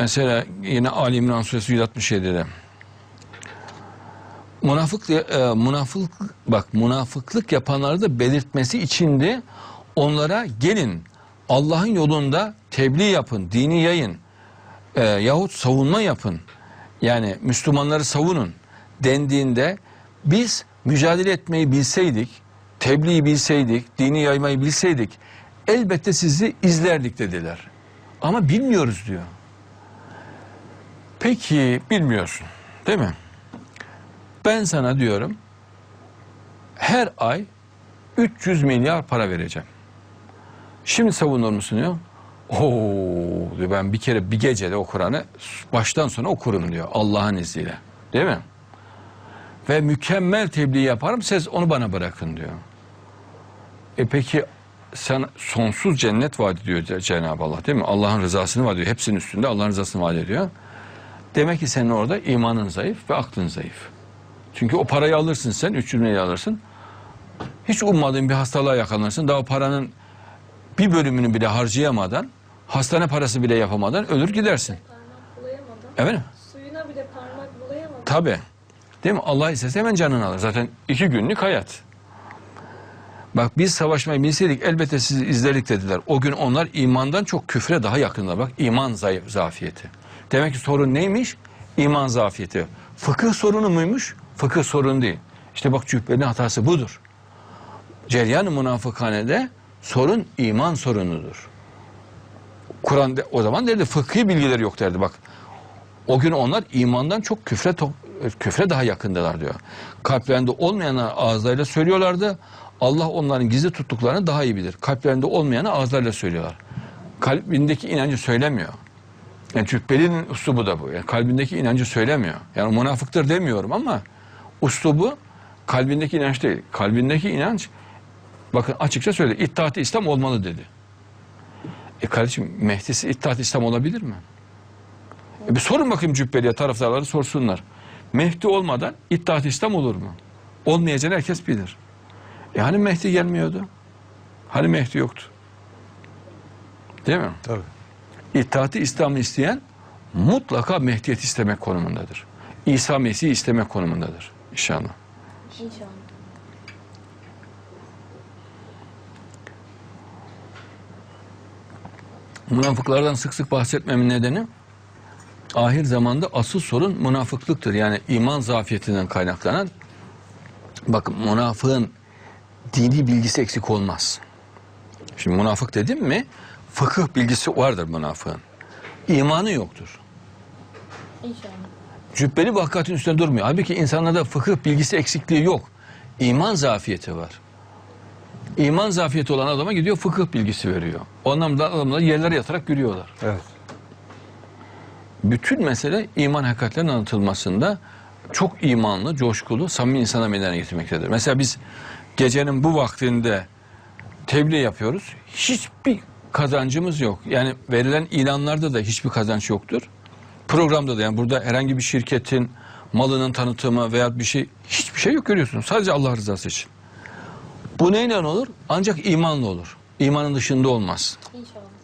Mesela yine Ali İmran Suresi 167'de. Münafık, e, münafık bak münafıklık yapanları da belirtmesi içindi. Onlara gelin Allah'ın yolunda tebliğ yapın, dini yayın e, yahut savunma yapın. Yani Müslümanları savunun dendiğinde biz mücadele etmeyi bilseydik, tebliği bilseydik, dini yaymayı bilseydik elbette sizi izlerdik dediler. Ama bilmiyoruz diyor. Peki bilmiyorsun değil mi? Ben sana diyorum her ay 300 milyar para vereceğim. Şimdi savunur musun diyor. Oo diyor ben bir kere bir gecede o Kur'an'ı baştan sona okurum diyor Allah'ın izniyle. Değil mi? Ve mükemmel tebliğ yaparım siz onu bana bırakın diyor. E peki sen sonsuz cennet vaat ediyor Ce- Cenab-ı Allah değil mi? Allah'ın rızasını vaat ediyor. Hepsinin üstünde Allah'ın rızasını vaat ediyor. Demek ki senin orada imanın zayıf ve aklın zayıf. Çünkü o parayı alırsın sen, 300 milyar alırsın. Hiç ummadığın bir hastalığa yakalanırsın. Daha paranın bir bölümünü bile harcayamadan, hastane parası bile yapamadan ölür gidersin. Efendim? Suyuna bile parmak bulayamadan. Tabi. Değil mi? Allah istese hemen canını alır. Zaten iki günlük hayat. Bak biz savaşmayı bilseydik elbette sizi izlerik dediler. O gün onlar imandan çok küfre daha yakınlar. Bak iman zayıf, zafiyeti. Demek ki sorun neymiş? İman zafiyeti. Fıkıh sorunu muymuş? Fıkıh sorun değil. İşte bak cübbenin hatası budur. Ceryan-ı münafıkhanede sorun iman sorunudur. Kur'an o zaman derdi fıkhi bilgileri yok derdi bak. O gün onlar imandan çok küfre küfre daha yakındılar diyor. Kalplerinde olmayanı ağızlarıyla söylüyorlardı. Allah onların gizli tuttuklarını daha iyi bilir. Kalplerinde olmayanı ağızlarıyla söylüyorlar. Kalbindeki inancı söylemiyor. Yani cübbelinin uslubu da bu. Yani kalbindeki inancı söylemiyor. Yani münafıktır demiyorum ama uslubu kalbindeki inanç değil. Kalbindeki inanç bakın açıkça söyledi. İttihat-ı İslam olmalı dedi. E kardeşim Mehdi'si İttihat-ı İslam olabilir mi? E bir sorun bakayım cübbeliye taraftarları sorsunlar. Mehdi olmadan İttihat İslam olur mu? Olmayacağını herkes bilir. E hani Mehdi gelmiyordu? Hani Mehdi yoktu? Değil mi? Tabii. İttihat-ı İslam'ı isteyen mutlaka Mehdiyet istemek konumundadır. İsa Mesih'i istemek konumundadır inşallah. İnşallah. Münafıklardan sık sık bahsetmemin nedeni ahir zamanda asıl sorun münafıklıktır. Yani iman zafiyetinden kaynaklanan bakın münafığın dini bilgisi eksik olmaz. Şimdi münafık dedim mi fıkıh bilgisi vardır münafığın. İmanı yoktur. İnşallah. Cübbeli vakkatin üstünde durmuyor. Halbuki insanlarda fıkıh bilgisi eksikliği yok. İman zafiyeti var. İman zafiyeti olan adama gidiyor fıkıh bilgisi veriyor. O anlamda adamlar yerlere yatarak gülüyorlar. Evet. Bütün mesele iman hakikatlerinin anlatılmasında çok imanlı, coşkulu, samimi insana meydana getirmektedir. Mesela biz gecenin bu vaktinde tebliğ yapıyoruz. Hiçbir kazancımız yok. Yani verilen ilanlarda da hiçbir kazanç yoktur. Programda da yani burada herhangi bir şirketin malının tanıtımı veya bir şey hiçbir şey yok görüyorsunuz. Sadece Allah rızası için. Bu neyle olur? Ancak imanla olur. İmanın dışında olmaz. İnşallah.